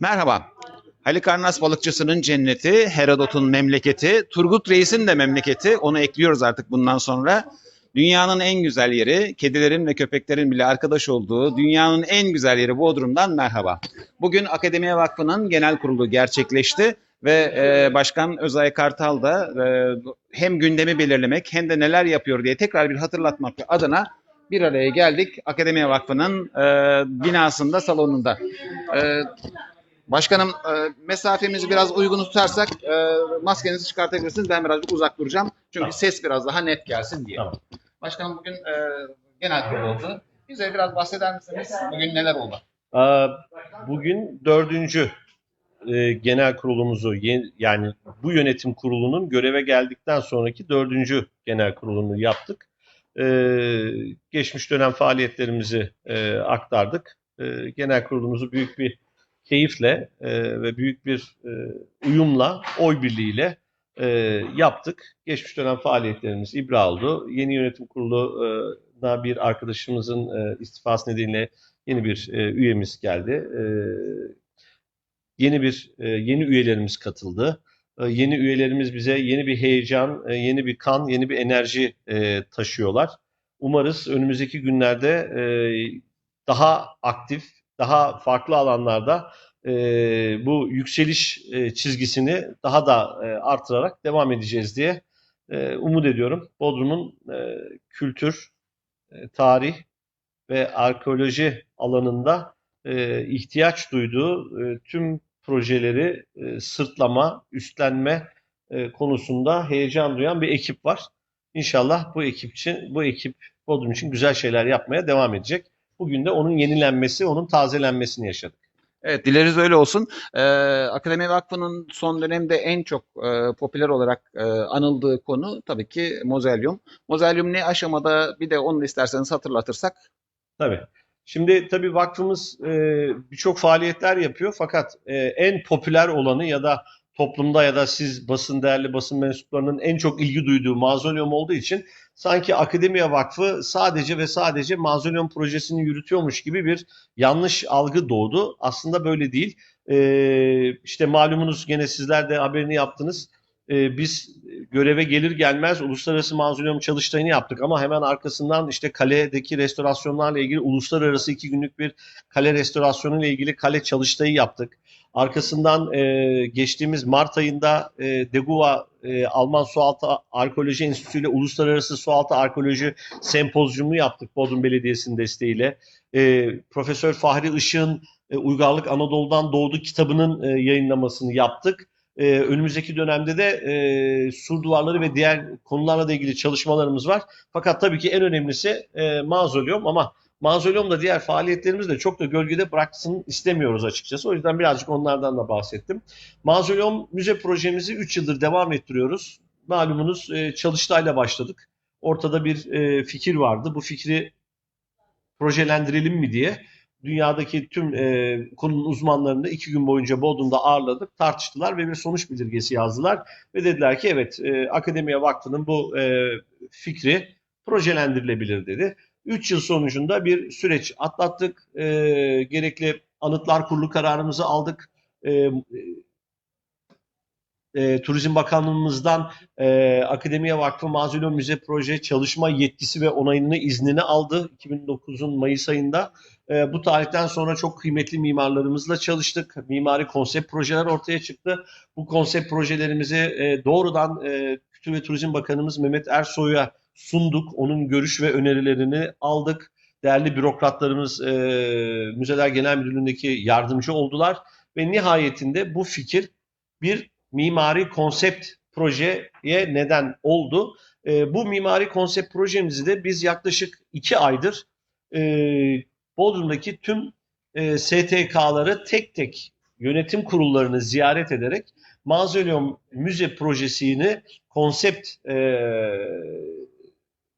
Merhaba. Halikarnas balıkçısının cenneti, Herodot'un memleketi, Turgut Reis'in de memleketi. Onu ekliyoruz artık bundan sonra. Dünyanın en güzel yeri, kedilerin ve köpeklerin bile arkadaş olduğu dünyanın en güzel yeri Bodrum'dan merhaba. Bugün Akademiye Vakfı'nın genel kurulu gerçekleşti ve e, Başkan Özay Kartal da e, hem gündemi belirlemek hem de neler yapıyor diye tekrar bir hatırlatmak adına bir araya geldik. Akademiye Vakfı'nın e, binasında, salonunda. E, Başkanım e, mesafemizi biraz uygun tutarsak e, maskenizi çıkartabilirsiniz. Ben birazcık uzak duracağım. Çünkü Tamam. ses biraz daha net gelsin diye. Tamam. Başkanım bugün e, genel kurul oldu. Bize biraz bahseder misiniz? Bugün neler oldu? Bugün dördüncü e, genel kurulumuzu yani bu yönetim kurulunun göreve geldikten sonraki dördüncü genel kurulunu yaptık. Ee, geçmiş dönem faaliyetlerimizi e, aktardık. Ee, genel kurulumuzu büyük bir keyifle e, ve büyük bir e, uyumla, oy birliğiyle e, yaptık. Geçmiş dönem faaliyetlerimiz ibra oldu. Yeni yönetim kuruluna bir arkadaşımızın e, istifası nedeniyle yeni bir e, üyemiz geldi. E, yeni bir e, yeni üyelerimiz katıldı. E, yeni üyelerimiz bize yeni bir heyecan, e, yeni bir kan, yeni bir enerji e, taşıyorlar. Umarız önümüzdeki günlerde e, daha aktif, daha farklı alanlarda e, bu yükseliş e, çizgisini daha da e, artırarak devam edeceğiz diye e, umut ediyorum. Bodrum'un e, kültür, e, tarih ve arkeoloji alanında e, ihtiyaç duyduğu e, tüm projeleri e, sırtlama, üstlenme e, konusunda heyecan duyan bir ekip var. İnşallah bu ekip için, bu ekip Bodrum için güzel şeyler yapmaya devam edecek. Bugün de onun yenilenmesi, onun tazelenmesini yaşadık. Evet dileriz öyle olsun. Ee, Akademi Vakfı'nın son dönemde en çok e, popüler olarak e, anıldığı konu tabii ki mozelyum. Mozelyum ne aşamada bir de onu isterseniz hatırlatırsak. Tabii. Şimdi tabii vakfımız e, birçok faaliyetler yapıyor fakat e, en popüler olanı ya da toplumda ya da siz basın değerli basın mensuplarının en çok ilgi duyduğu mauzoleum olduğu için sanki Akademiya Vakfı sadece ve sadece mauzoleum projesini yürütüyormuş gibi bir yanlış algı doğdu. Aslında böyle değil. E, işte malumunuz gene sizler de haberini yaptınız. E, biz göreve gelir gelmez uluslararası mauzoleum çalıştayını yaptık ama hemen arkasından işte kaledeki restorasyonlarla ilgili uluslararası iki günlük bir kale restorasyonu ile ilgili kale çalıştayı yaptık. Arkasından e, geçtiğimiz Mart ayında e, Deguva e, Alman Sualtı Arkeoloji Enstitüsü ile Uluslararası Sualtı Arkeoloji Sempozyumu yaptık Bodrum Belediyesi'nin desteğiyle. E, Profesör Fahri Işık'ın e, Uygarlık Anadolu'dan Doğdu kitabının e, yayınlamasını yaptık. Ee, önümüzdeki dönemde de e, sur duvarları ve diğer konularla da ilgili çalışmalarımız var. Fakat tabii ki en önemlisi e, mauzoleum ama mauzoleum da diğer faaliyetlerimiz de çok da gölgede bıraksın istemiyoruz açıkçası. O yüzden birazcık onlardan da bahsettim. Mauzoleum müze projemizi 3 yıldır devam ettiriyoruz. Malumunuz e, Çalıştay'la başladık. Ortada bir e, fikir vardı. Bu fikri projelendirelim mi diye dünyadaki tüm e, konunun uzmanlarını iki gün boyunca Bodrum'da ağırladık, tartıştılar ve bir sonuç bildirgesi yazdılar. Ve dediler ki evet e, Akademiye Vakfı'nın bu e, fikri projelendirilebilir dedi. Üç yıl sonucunda bir süreç atlattık. E, gerekli Anıtlar Kurulu kararımızı aldık. E, e, Turizm Bakanlığımızdan e, Akademiye Vakfı Mauzoleum Müze Proje çalışma yetkisi ve onayını iznini aldı 2009'un Mayıs ayında. E, bu tarihten sonra çok kıymetli mimarlarımızla çalıştık. Mimari konsept projeler ortaya çıktı. Bu konsept projelerimizi e, doğrudan e, Kültür ve Turizm Bakanımız Mehmet Ersoy'a sunduk. Onun görüş ve önerilerini aldık. Değerli bürokratlarımız e, Müzeler Genel Müdürlüğü'ndeki yardımcı oldular ve nihayetinde bu fikir bir mimari konsept projeye neden oldu. E, bu mimari konsept projemizi de biz yaklaşık iki aydır e, Bodrum'daki tüm e, STK'ları tek tek yönetim kurullarını ziyaret ederek Mauzoleum Müze projesini konsept e,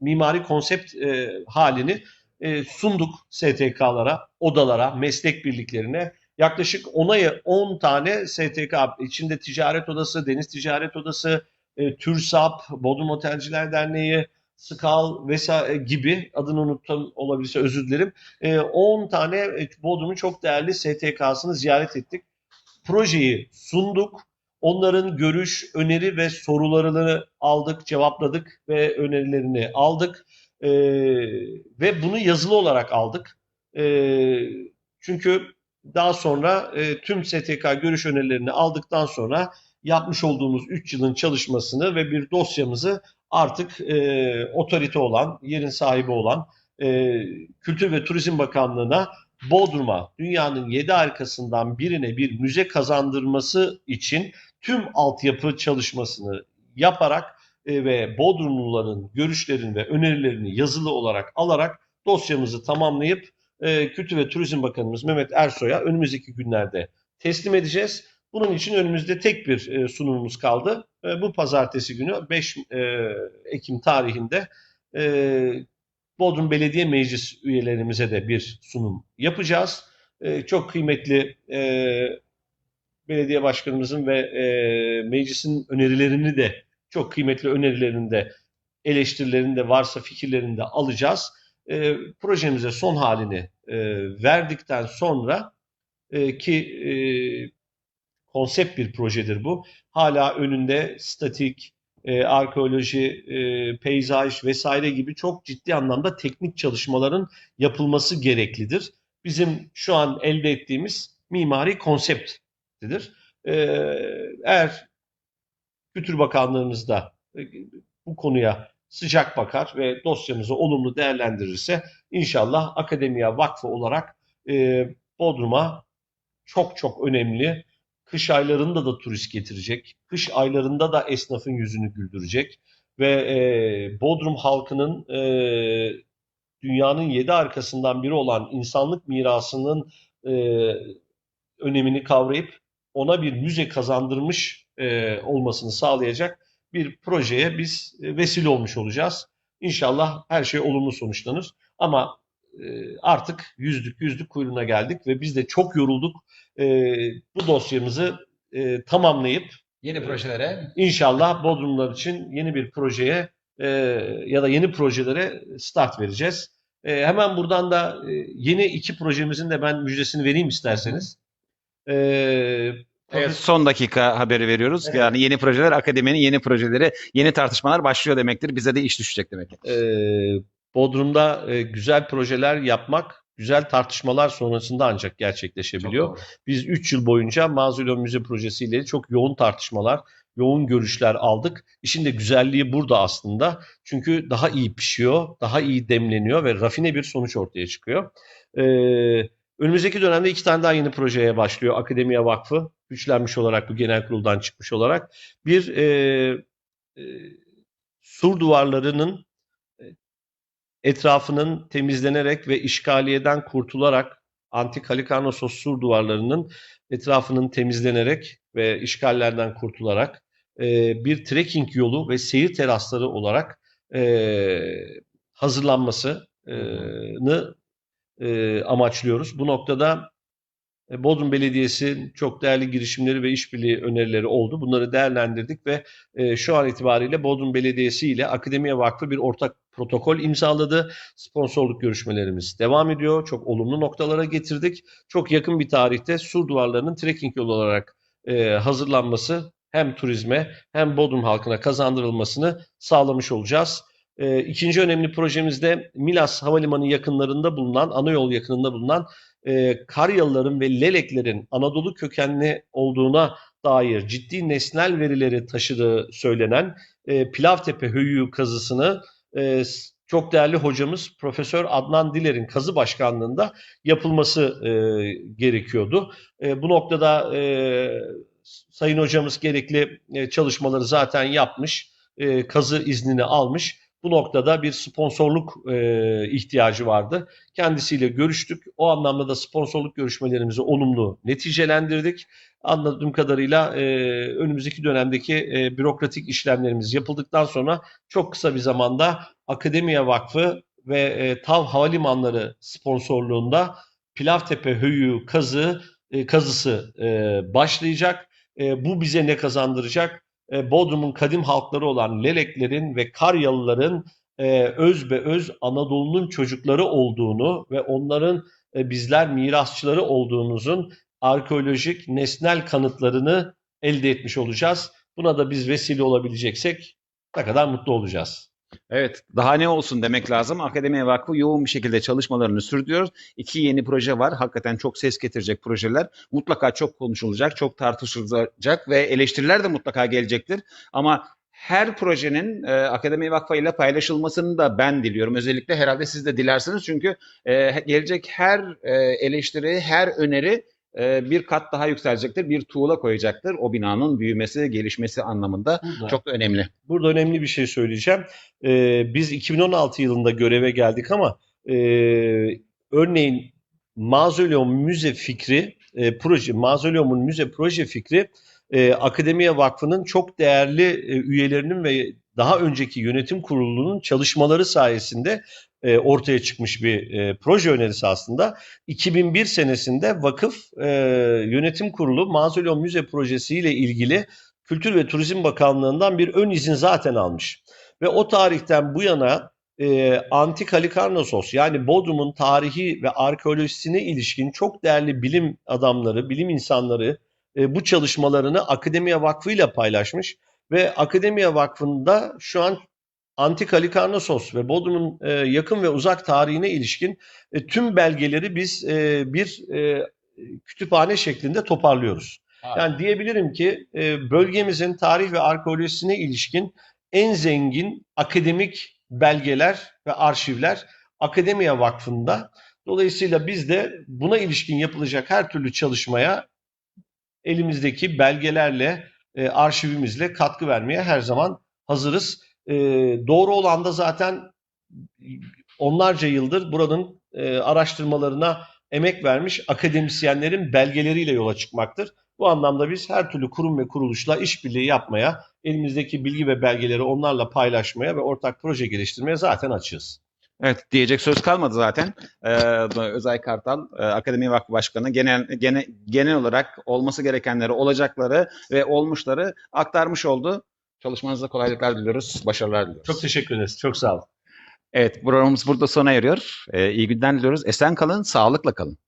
mimari konsept e, halini e, sunduk STK'lara, odalara, meslek birliklerine. Yaklaşık 10'a 10 tane STK içinde ticaret odası, deniz ticaret odası, e, TÜRSAP, Bodrum Otelciler Derneği, Skal vesaire gibi adını unuttum olabilirse özür dilerim. E, 10 tane e, Bodrum'un çok değerli STK'sını ziyaret ettik. projeyi sunduk. Onların görüş, öneri ve sorularını aldık, cevapladık ve önerilerini aldık. Ee, ve bunu yazılı olarak aldık. Ee, çünkü daha sonra e, tüm STK görüş önerilerini aldıktan sonra yapmış olduğumuz 3 yılın çalışmasını ve bir dosyamızı artık e, otorite olan, yerin sahibi olan e, Kültür ve Turizm Bakanlığı'na Bodrum'a dünyanın 7 harikasından birine bir müze kazandırması için tüm altyapı çalışmasını yaparak e, ve Bodrumluların görüşlerini ve önerilerini yazılı olarak alarak dosyamızı tamamlayıp e, Kültür ve Turizm Bakanımız Mehmet Ersoy'a önümüzdeki günlerde teslim edeceğiz. Bunun için önümüzde tek bir e, sunumumuz kaldı. Bu pazartesi günü 5 e, Ekim tarihinde e, Bodrum Belediye Meclis üyelerimize de bir sunum yapacağız. Çok kıymetli belediye başkanımızın ve meclisin önerilerini de çok kıymetli önerilerini de eleştirilerini de varsa fikirlerini de alacağız. E, projemize son halini e, verdikten sonra e, ki e, konsept bir projedir bu. Hala önünde statik, e, arkeoloji, e, peyzaj vesaire gibi çok ciddi anlamda teknik çalışmaların yapılması gereklidir. Bizim şu an elde ettiğimiz mimari konsepttir. E, eğer Kültür Bakanlığımız da e, bu konuya sıcak bakar ve dosyamızı olumlu değerlendirirse inşallah Akademiya Vakfı olarak e, Bodrum'a çok çok önemli kış aylarında da turist getirecek, kış aylarında da esnafın yüzünü güldürecek ve e, Bodrum halkının e, dünyanın yedi arkasından biri olan insanlık mirasının e, önemini kavrayıp ona bir müze kazandırmış e, olmasını sağlayacak bir projeye biz e, vesile olmuş olacağız. İnşallah her şey olumlu sonuçlanır. Ama e, artık yüzdük yüzdük kuyruğuna geldik ve biz de çok yorulduk. E, bu dosyamızı tamamlayıp Yeni projelere inşallah Bodrumlar için yeni bir projeye ya da yeni projelere start vereceğiz. Hemen buradan da yeni iki projemizin de ben müjdesini vereyim isterseniz. E, Evet, son dakika haberi veriyoruz. Evet. Yani yeni projeler, akademinin yeni projeleri, yeni tartışmalar başlıyor demektir. Bize de iş düşecek demek. e, Bodrum'da e, güzel projeler yapmak, güzel tartışmalar sonrasında ancak gerçekleşebiliyor. Biz 3 yıl boyunca Mazlum Müze projesiyle çok yoğun tartışmalar, yoğun görüşler aldık. İşin de güzelliği burada aslında. Çünkü daha iyi pişiyor, daha iyi demleniyor ve rafine bir sonuç ortaya çıkıyor. Ee, önümüzdeki dönemde iki tane daha yeni projeye başlıyor Akademiya Vakfı. Güçlenmiş olarak bu genel kuruldan çıkmış olarak. Bir e, e, sur duvarlarının e, etrafının temizlenerek ve işgaliyeden kurtularak antik Halikarnassos sur duvarlarının etrafının temizlenerek ve işgallerden kurtularak e, bir trekking yolu ve seyir terasları olarak e, hazırlanmasını e, amaçlıyoruz. Bu noktada e, Bodrum Belediyesi çok değerli girişimleri ve işbirliği önerileri oldu. Bunları değerlendirdik ve e, şu an itibariyle Bodrum Belediyesi ile Akademiye Vakfı bir ortak protokol imzaladı. Sponsorluk görüşmelerimiz devam ediyor. Çok olumlu noktalara getirdik. Çok yakın bir tarihte sur duvarlarının trekking yolu olarak e, hazırlanması hem turizme hem Bodrum halkına kazandırılmasını sağlamış olacağız. E, ikinci önemli projemizde Milas Havalimanı yakınlarında bulunan, ana yol yakınında bulunan e, Karyalıların ve Leleklerin Anadolu kökenli olduğuna dair ciddi nesnel verileri taşıdığı söylenen e, Pilavtepe Höyüğü kazısını e, çok değerli hocamız Profesör Adnan Diler'in kazı başkanlığında yapılması e, gerekiyordu. E, bu noktada e, Sayın hocamız gerekli e, çalışmaları zaten yapmış, e, kazı iznini almış. Bu noktada bir sponsorluk e, ihtiyacı vardı. Kendisiyle görüştük. O anlamda da sponsorluk görüşmelerimizi olumlu neticelendirdik. Anladığım kadarıyla e, önümüzdeki dönemdeki e, bürokratik işlemlerimiz yapıldıktan sonra çok kısa bir zamanda Akademiya Vakfı ve e, TAV Havalimanları sponsorluğunda Pilavtepe Höyüğü kazı e, kazısı e, başlayacak. E, bu bize ne kazandıracak? E, Bodrum'un kadim halkları olan Leleklerin ve Karyalıların e, öz be öz Anadolu'nun çocukları olduğunu ve onların e, bizler mirasçıları olduğumuzun arkeolojik nesnel kanıtlarını elde etmiş olacağız. Buna da biz vesile olabileceksek ne kadar mutlu olacağız. Evet, daha ne olsun demek lazım. Akademiye Vakfı yoğun bir şekilde çalışmalarını sürdürüyor. İki yeni proje var. Hakikaten çok ses getirecek projeler. Mutlaka çok konuşulacak, çok tartışılacak ve eleştiriler de mutlaka gelecektir. Ama her projenin e, Akademiye Vakfı ile paylaşılmasını da ben diliyorum. Özellikle herhalde siz de dilersiniz çünkü e, gelecek her e, eleştiri, her öneri e, bir kat daha yükselecektir. Bir tuğla koyacaktır. O binanın büyümesi, gelişmesi anlamında Burada, çok da önemli. burada önemli bir şey söyleyeceğim. Ee, biz 2016 yılında göreve geldik ama e, örneğin Mausoleum Müze fikri, e, proje, Mausoleum'un müze proje fikri e, Akademiye Vakfı'nın çok değerli e, üyelerinin ve daha önceki yönetim kurulunun çalışmaları sayesinde e, ortaya çıkmış bir e, proje önerisi aslında. 2001 senesinde vakıf e, yönetim kurulu Mausoleum Müze projesiyle ilgili Kültür ve Turizm Bakanlığı'ndan bir ön izin zaten almış. Ve o tarihten bu yana e, Antik Halikarnassos yani Bodrum'un tarihi ve arkeolojisine ilişkin çok değerli bilim adamları, bilim insanları e, bu çalışmalarını Akademiye Vakfı ile paylaşmış ve Akademiye Vakfı'nda şu an Antik Halikarnassos ve Bodrum'un e, yakın ve uzak tarihine ilişkin e, tüm belgeleri biz e, bir e, kütüphane şeklinde toparlıyoruz. Yani diyebilirim ki e, bölgemizin tarih ve arkeolojisine ilişkin en zengin akademik belgeler ve arşivler Akademiya Vakfı'nda. Dolayısıyla biz de buna ilişkin yapılacak her türlü çalışmaya elimizdeki belgelerle, e, arşivimizle katkı vermeye her zaman hazırız. E, doğru olan da zaten onlarca yıldır buranın e, araştırmalarına emek vermiş akademisyenlerin belgeleriyle yola çıkmaktır. Bu anlamda biz her türlü kurum ve kuruluşla işbirliği yapmaya, elimizdeki bilgi ve belgeleri onlarla paylaşmaya ve ortak proje geliştirmeye zaten açığız. Evet diyecek söz kalmadı zaten. Ee, Özay Kartal, e, Akademi Vakfı Başkanı genel, gene, genel olarak olması gerekenleri, olacakları ve olmuşları aktarmış oldu. Çalışmanızda kolaylıklar diliyoruz, başarılar diliyoruz. Çok teşekkür ederiz. Çok sağ olun. Evet programımız burada sona eriyor. Ee, iyi günler diliyoruz. Esen kalın, sağlıkla kalın.